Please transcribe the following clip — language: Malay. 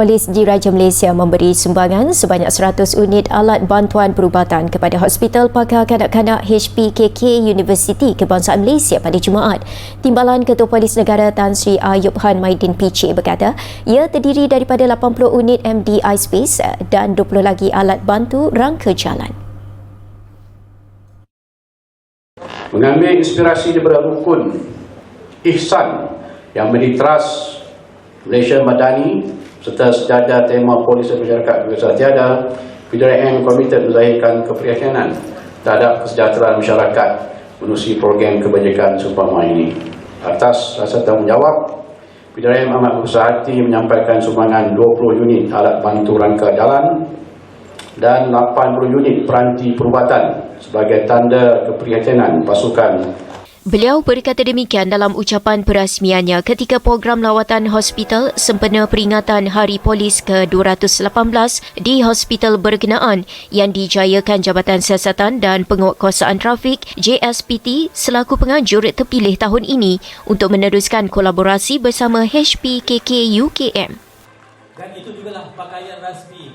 Polis Diraja Malaysia memberi sumbangan sebanyak 100 unit alat bantuan perubatan kepada Hospital Pakar Kanak-Kanak HPKK Universiti Kebangsaan Malaysia pada Jumaat. Timbalan Ketua Polis Negara Tan Sri Ayub Han Maidin PC berkata, ia terdiri daripada 80 unit MDI Space dan 20 lagi alat bantu rangka jalan. mengambil inspirasi daripada rukun ihsan yang menjadi teras Malaysia Madani serta sejajar tema polis dan masyarakat juga tiada PDRM komited menzahirkan keprihatinan terhadap kesejahteraan masyarakat menerusi program kebajikan seumpama ini. Atas rasa tanggungjawab, PDRM amat berusaha hati menyampaikan sumbangan 20 unit alat bantu rangka jalan dan 80 unit peranti perubatan sebagai tanda keprihatinan pasukan Beliau berkata demikian dalam ucapan perasmiannya ketika program lawatan hospital sempena peringatan Hari Polis ke-218 di hospital berkenaan yang dijayakan Jabatan Siasatan dan Penguatkuasaan Trafik JSPT selaku penganjur terpilih tahun ini untuk meneruskan kolaborasi bersama HPKK UKM. Dan itu jugalah pakaian rasmi